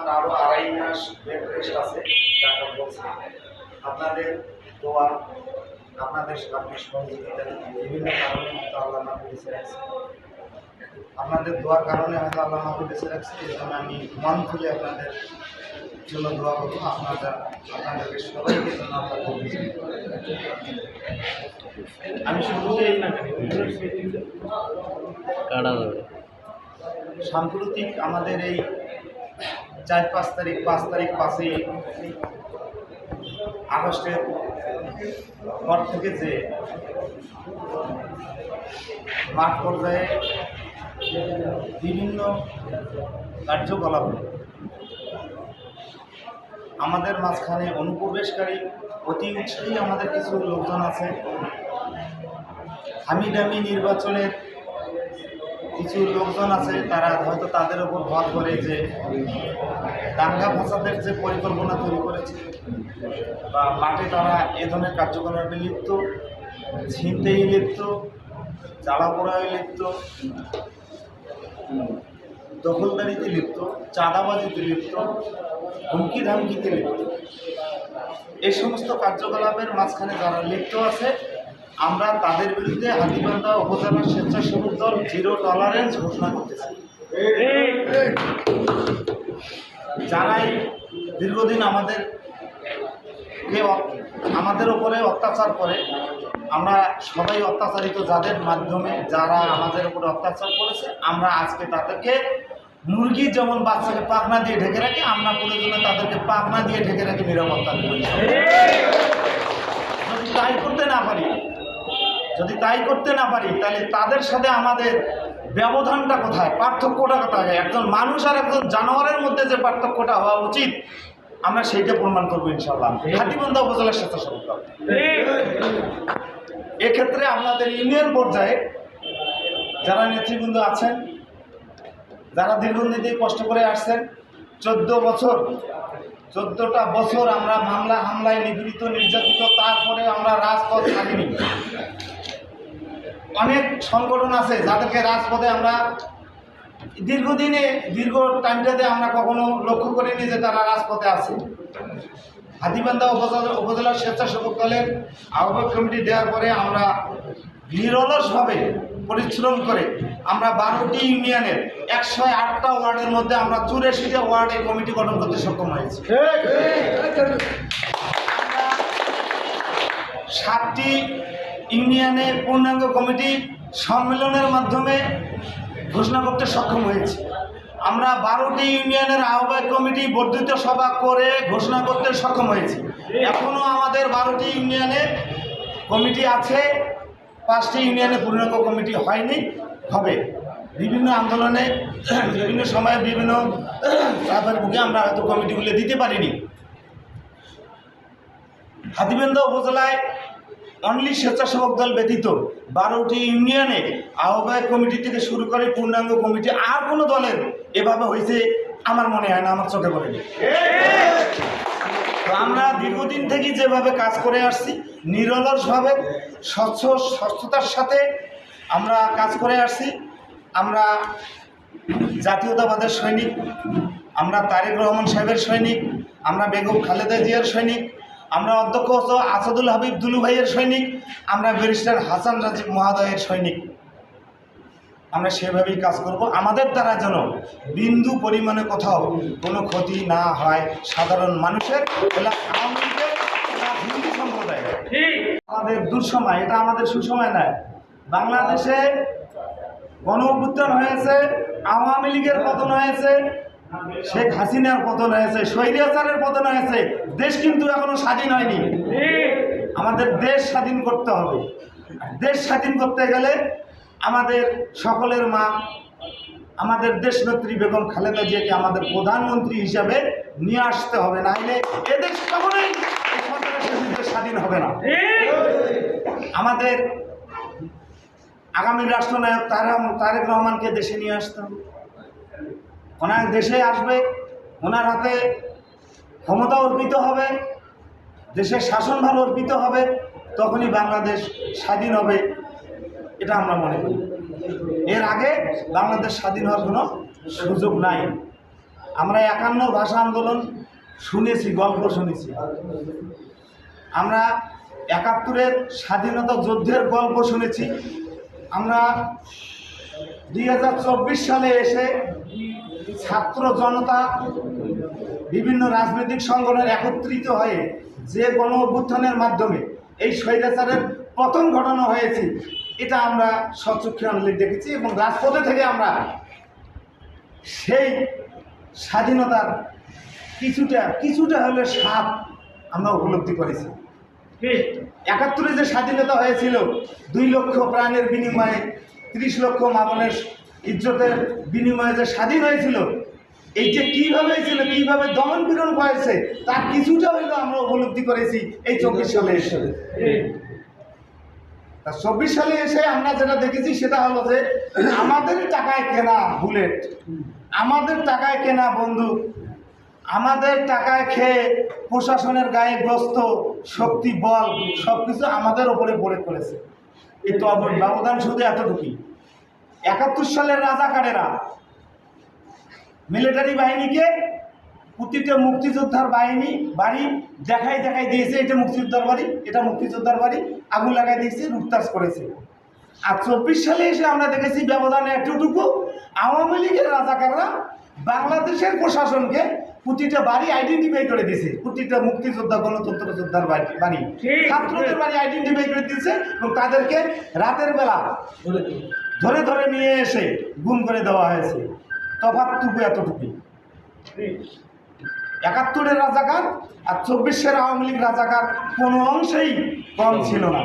আর আরও আড়াই মাস বেড রেস্ট আছে ডাক্তার বলছে। আপনাদের দোয়া আপনাদের আপনি সহযোগিতা বিভিন্ন কারণে হয়তো আল্লাহ আমাকে বেঁচে রাখছে আপনাদের দোয়ার কারণে হয়তো আল্লাহ আমাকে বেঁচে রাখছে এই জন্য আমি মন খুলে আপনাদের জন্য দোয়া করব। আপনারা আপনাদেরকে সবাইকে জন্য আমরা আমি কাটা সাম্প্রতিক আমাদের এই চার পাঁচ তারিখ পাঁচ তারিখ পাঁচই আগস্টের পর থেকে যে মাঠ পর্যায়ে বিভিন্ন কার্যকলাপ আমাদের মাঝখানে অনুপ্রবেশকারী, অতি উৎসাহী আমাদের কিছু লোকজন আছে। হামি দামি নির্বাচনের কিছু লোকজন আছে, তারা হয়তো তাদের উপর ভর করে যে দাঙ্গা ফাসাদের যে পরিকল্পনা তৈরি করেছে, বা মাঠে তারা এ ধরনের কার্যকলাপে লিপ্ত ছিনতেই লিপ্ত জ্বালা পোড়ায় লিপ্ত, দখলদারিতে লিপ্ত, চাঁদাবাজিতে লিপ্ত হুমকি ধামকিতে লিপ্ত। এই সমস্ত কার্যকলাপের মাঝখানে যারা লিপ্ত আছে আমরা তাদের বিরুদ্ধে হাতিবান্ধা উপজেলা স্বেচ্ছাসেবক দল জিরো টলারেন্স ঘোষণা করতেছি। যারাই দীর্ঘদিন আমাদের আমাদের উপরে অত্যাচার করে, আমরা সবাই অত্যাচারিত যাদের মাধ্যমে যারা আমাদের উপরে অত্যাচার করেছে, আমরা আজকে তাদেরকে মুরগি যেমন বাচ্চাকে পাখনা দিয়ে ঢেকে রাখি, আমরা প্রয়োজনে তাদেরকে পাখনা দিয়ে ঢেকে রাখি নিরাপত্তা যদি তাই করতে না পারি যদি তাই করতে না পারি, তাহলে তাদের সাথে আমাদের ব্যবধানটা কোথায়? পার্থক্যটা কোথায়? একজন মানুষ আর একজন জানোয়ারের মধ্যে যে পার্থক্যটা হওয়া উচিত, আমরা সেইটা প্রমাণ করব ইনশাল্লাহ হাতিবন্ধা উপজেলার দল। এক্ষেত্রে আপনাদের ইউনিয়ন পর্যায়ে যারা নেতৃবৃন্দ আছেন, যারা দীর্ঘদিন কষ্ট করে আসছেন, চোদ্দ বছর, চোদ্দটা বছর আমরা মামলা হামলায় নিপীড়িত, নির্যাতিত তারপরে আমরা রাজপথ ছাড়িনি। অনেক সংগঠন আছে যাদেরকে রাজপথে আমরা দীর্ঘদিনে দীর্ঘ টাইমটাতে আমরা কখনো লক্ষ্য করিনি যে তারা রাজপথে আছে। হাতিবান্ধা উপজেলা উপজেলার স্বেচ্ছাসেবক দলের আহ্বায়ক কমিটি দেওয়ার পরে আমরা নিরলসভাবে পরিশ্রম করে আমরা বারোটি ইউনিয়নের একশো আটটা ওয়ার্ডের মধ্যে আমরা চুরাশিটা ওয়ার্ডে কমিটি গঠন করতে সক্ষম হয়েছি। সাতটি ইউনিয়নে পূর্ণাঙ্গ কমিটি সম্মেলনের মাধ্যমে ঘোষণা করতে সক্ষম হয়েছে। আমরা বারোটি ইউনিয়নের আহ্বায়ক কমিটি বর্ধিত সভা করে ঘোষণা করতে সক্ষম হয়েছি। এখনও আমাদের বারোটি ইউনিয়নে কমিটি আছে। পাঁচটি ইউনিয়নে পূর্ণাঙ্গ কমিটি হয়নি, হবে। বিভিন্ন আন্দোলনে, বিভিন্ন সময়ে বিভিন্ন চাপের মুখে আমরা হয়তো কমিটিগুলো দিতে পারিনি। হাতিবেন্দা উপজেলায় অনলি স্বেচ্ছাসেবক দল ব্যতীত বারোটি ইউনিয়নে আহ্বায়ক কমিটি থেকে শুরু করে পূর্ণাঙ্গ কমিটি আর কোনো দলের এভাবে হয়েছে আমার মনে হয় না, আমার চোখে পড়েনি। তো আমরা দীর্ঘদিন থেকে যেভাবে কাজ করে আসছি, নিরলসভাবে স্বচ্ছ স্বচ্ছতার সাথে আমরা কাজ করে আসছি। আমরা জাতীয়তাবাদের সৈনিক, আমরা তারেক রহমান সাহেবের সৈনিক, আমরা বেগম খালেদা জিয়ার সৈনিক আমরা অধ্যক্ষ আসাদুল হাবিব দুলু ভাইয়ের সৈনিক আমরা ব্যারিস্টার হাসান রাজীব মহাদয়ের সৈনিক। আমরা সেভাবেই কাজ করব। আমাদের দ্বারা যেন বিন্দু পরিমাণে কোথাও কোনো ক্ষতি না হয় সাধারণ মানুষের হিন্দু আমাদের দুঃসময় এটা আমাদের সুসময় নয়। বাংলাদেশে গণ হয়েছে আওয়ামী লীগের পতন হয়েছে শেখ হাসিনার পতন হয়েছে স্বৈরাচারের পতন হয়েছে, দেশ কিন্তু এখনও স্বাধীন হয়নি। আমাদের দেশ স্বাধীন করতে হবে। দেশ স্বাধীন করতে গেলে আমাদের সকলের মা, আমাদের দেশনেত্রী বেগম খালেদা জিয়াকে আমাদের প্রধানমন্ত্রী হিসাবে নিয়ে আসতে হবে না হলে এদেশ কখনোই স্বাধীন হবে না। আমাদের আগামী রাষ্ট্রনায়ক তারা তারেক রহমানকে দেশে নিয়ে আসতে হবে। ওনার দেশে আসবে, ওনার হাতে ক্ষমতা অর্পিত হবে, দেশের শাসনভার অর্পিত হবে, তখনই বাংলাদেশ স্বাধীন হবে, এটা আমরা মনে করি। এর আগে বাংলাদেশ স্বাধীন হওয়ার কোনো সুযোগ নাই। আমরা একান্ন ভাষা আন্দোলন শুনেছি, গল্প শুনেছি। আমরা একাত্তরের স্বাধীনতা যুদ্ধের গল্প শুনেছি। আমরা দুই হাজার চব্বিশ সালে এসে ছাত্র জনতা বিভিন্ন রাজনৈতিক সংগঠন একত্রিত হয়ে যে গণ অভ্যুত্থানের মাধ্যমে এই স্বৈরাচারের পতন ঘটানো হয়েছে এটা আমরা সচক্ষে আনলে দেখেছি এবং রাজপথে থেকে আমরা সেই স্বাধীনতার কিছুটা কিছুটা হলে স্বাদ আমরা উপলব্ধি করেছি। একাত্তরে যে স্বাধীনতা হয়েছিল দুই লক্ষ প্রাণের বিনিময়ে ত্রিশ লক্ষ মামনের ইজ্জতের বিনিময়ে যে স্বাধীন হয়েছিল এই যে কীভাবে হয়েছিল, কীভাবে দমন পীড়ন হয়েছে তার কিছুটা হয়তো আমরা উপলব্ধি করেছি এই চব্বিশ সালে এসে। তা চব্বিশ সালে এসে আমরা যেটা দেখেছি সেটা হলো যে, আমাদের টাকায় কেনা বুলেট, আমাদের টাকায় কেনা বন্দুক, আমাদের টাকায় খেয়ে প্রশাসনের গায়ে গ্রস্ত শক্তি, বল সব কিছু আমাদের ওপরে পড়ে পড়েছে এই তো ব্যবধান শুধু এতটুকুই। একাত্তর সালের রাজাকারেরা মিলিটারি বাহিনীকে প্রতিটা মুক্তিযোদ্ধার বাহিনী, বাড়ি দেখাই দেখাই দিয়েছে, এটা মুক্তিযোদ্ধার বাড়ি, এটা মুক্তিযোদ্ধার বাড়ি, আগুন লাগাই দিয়েছে লুটতাস করেছে। আর চব্বিশ সালে এসে আমরা দেখেছি ব্যবধান এতটুকু আওয়ামী লীগের রাজাকাররা বাংলাদেশের প্রশাসনকে প্রতিটা বাড়ি আইডেন্টিফাই করে দিয়েছে। প্রতিটা মুক্তিযোদ্ধা গণতন্ত্র যোদ্ধার বাড়ি বাড়ি। ছাত্রদের বাড়ি আইডেন্টিফাই করে দিয়েছে এবং তাদেরকে রাতের বেলা ধরে ধরে নিয়ে এসে গুম করে দেওয়া হয়েছে। তফাৎটুকু এতটুকু একাত্তরের রাজাকার আর চব্বিশের আওয়ামী লীগ রাজাকার কোনো অংশেই কম ছিল না।